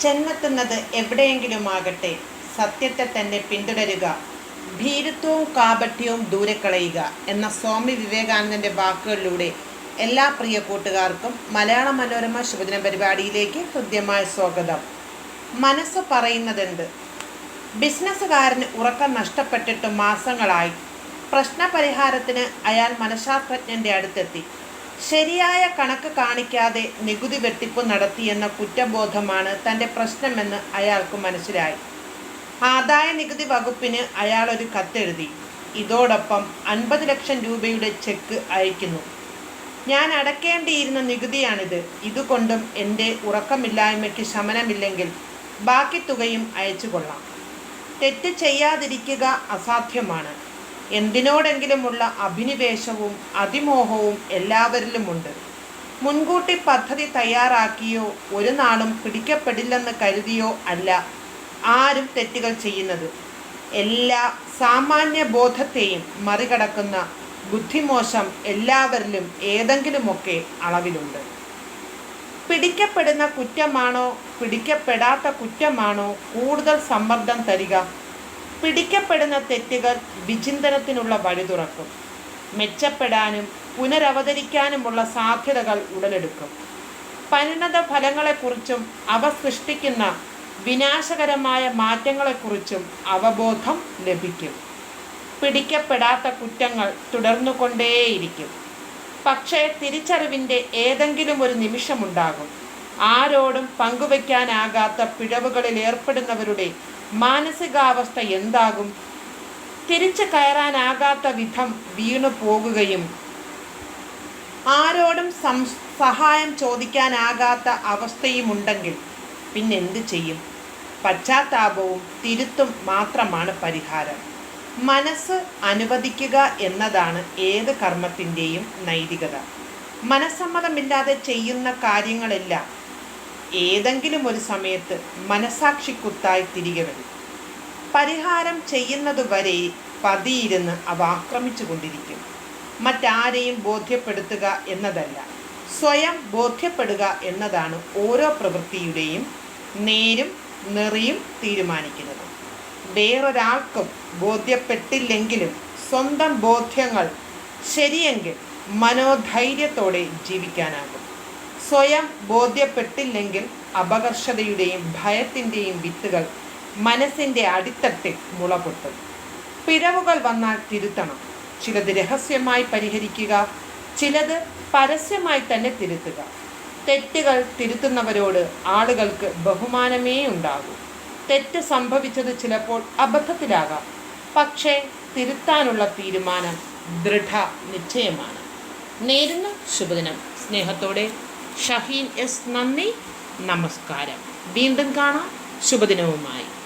ചെന്നെത്തുന്നത് എവിടെയെങ്കിലുമാകട്ടെ സത്യത്തെ തന്നെ പിന്തുടരുക ഭീരുത്വവും കാപട്യവും ദൂരെ കളയുക എന്ന സ്വാമി വിവേകാനന്ദന്റെ വാക്കുകളിലൂടെ എല്ലാ പ്രിയ കൂട്ടുകാർക്കും മലയാള മനോരമ ശുഭദിന പരിപാടിയിലേക്ക് ഹൃദ്യമായ സ്വാഗതം. മനസ്സ് പറയുന്നതെന്ത്? ബിസിനസ്സുകാരന് ഉറക്കം നഷ്ടപ്പെട്ടിട്ട് മാസങ്ങളായി പ്രശ്നപരിഹാരത്തിന് അയാൾ മനഃശാസ്ത്രജ്ഞന്റെ അടുത്തെത്തി. ശരിയായ കണക്ക് കാണിക്കാതെ നികുതി വെട്ടിപ്പ് നടത്തിയെന്ന കുറ്റബോധമാണ് തന്റെ പ്രശ്നമെന്ന് അയാൾക്ക് മനസ്സിലായി. ആദായ നികുതി വകുപ്പിന് അയാൾ ഒരു കത്തെഴുതി. ഇതോടൊപ്പം അൻപത് ലക്ഷം രൂപയുടെ ചെക്ക് അയക്കുന്നു. ഞാൻ അടക്കേണ്ടിയിരുന്ന നികുതിയാണിത്. ഇതുകൊണ്ടും എന്റെ ഉറക്കമില്ലായ്മയ്ക്ക് ശമനമില്ലെങ്കിൽ ബാക്കി തുകയും അയച്ചു കൊള്ളാം തെറ്റ് ചെയ്യാതിരിക്കുക അസാധ്യമാണ്. എന്തിനോടെങ്കിലുമുള്ള അഭിനിവേശവും അതിമോഹവും എല്ലാവരിലുമുണ്ട്. മുൻകൂട്ടി പദ്ധതി തയ്യാറാക്കിയോ ഒരു നാളും പിടിക്കപ്പെടില്ലെന്ന് കരുതിയോ അല്ല ആരും തെറ്റുകൾ ചെയ്യുന്നത്. എല്ലാ സാമാന്യ ബോധത്തെയും മറികടക്കുന്ന ബുദ്ധിമോശം എല്ലാവരിലും ഏതെങ്കിലുമൊക്കെ അളവിലുണ്ട്. പിടിക്കപ്പെടുന്ന കുറ്റമാണോ പിടിക്കപ്പെടാത്ത കുറ്റമാണോ കൂടുതൽ സമ്മർദ്ദം തരിക പിടിക്കപ്പെടുന്ന തെറ്റുകൾ വിചിന്തനത്തിനുള്ള വഴി തുറക്കും. മെച്ചപ്പെടാനും പുനരവതരിക്കാനുമുള്ള സാധ്യതകൾ ഉടലെടുക്കും. പരിണത ഫലങ്ങളെക്കുറിച്ചും അവ സൃഷ്ടിക്കുന്ന വിനാശകരമായ മാറ്റങ്ങളെക്കുറിച്ചും അവബോധം ലഭിക്കും. പിടിക്കപ്പെടാത്ത കുറ്റങ്ങൾ തുടർന്നുകൊണ്ടേയിരിക്കും. പക്ഷേ തിരിച്ചറിവിന്റെ ഏതെങ്കിലും ഒരു നിമിഷമുണ്ടാകും. ആരോടും പങ്കുവയ്ക്കാനാകാത്ത പിഴവുകളിൽ ഏർപ്പെടുന്നവരുടെ മാനസികാവസ്ഥ എന്താകും? തിരിച്ചു കയറാനാകാത്ത വിധം വീണു പോകുകയും ആരോടും സം സഹായം ചോദിക്കാനാകാത്ത അവസ്ഥയുമുണ്ടെങ്കിൽ പിന്നെന്ത് ചെയ്യും? പശ്ചാത്താപവും തിരുത്തും മാത്രമാണ് പരിഹാരം. മനസ്സ് അനുവദിക്കുക എന്നതാണ് ഏത് കർമ്മത്തിന്റെയും നൈതികത. മനസ്സമ്മതമില്ലാതെ ചെയ്യുന്ന കാര്യങ്ങളെല്ലാം ഏതെങ്കിലും ഒരു സമയത്ത് മനസാക്ഷിക്കുത്തായി തിരികെ വരും. പരിഹാരം ചെയ്യുന്നതുവരെ പതിയിരുന്ന് അവ ആക്രമിച്ചു കൊണ്ടിരിക്കും മറ്റാരെയും ബോധ്യപ്പെടുത്തുക എന്നതല്ല സ്വയം ബോധ്യപ്പെടുക എന്നതാണ് ഓരോ പ്രവൃത്തിയുടെയും നേരും നെറിയും തീരുമാനിക്കുന്നത്. വേറൊരാൾക്കും ബോധ്യപ്പെട്ടില്ലെങ്കിലും സ്വന്തം ബോധ്യങ്ങൾ ശരിയെങ്കിൽ മനോധൈര്യത്തോടെ ജീവിക്കാനാകും. സ്വയം ബോധ്യപ്പെട്ടില്ലെങ്കിൽ അപകർഷതയുടെയും ഭയത്തിന്റെയും വിത്തുകൾ മനസ്സിന്റെ അടിത്തട്ടിൽ മുളപൊട്ടും. പിഴവുകൾ വന്നാൽ തിരുത്തണം. ചിലത് രഹസ്യമായി പരിഹരിക്കുക ചിലത് പരസ്യമായി തന്നെ തിരുത്തുക. തെറ്റുകൾ തിരുത്തുന്നവരോട് ആളുകൾക്ക് ബഹുമാനമേ ഉണ്ടാകൂ. തെറ്റ് സംഭവിച്ചത് ചിലപ്പോൾ അബദ്ധത്തിലാകാം. പക്ഷേ തിരുത്താനുള്ള തീരുമാനം ദൃഢ നിശ്ചയമാണ്. നേരുന്ന ശുഭദിനം. സ്നേഹത്തോടെ ഷഹീൻ എസ് നന്ദി. നമസ്കാരം. വീണ്ടും കാണാം. ശുഭദിനവുമായി.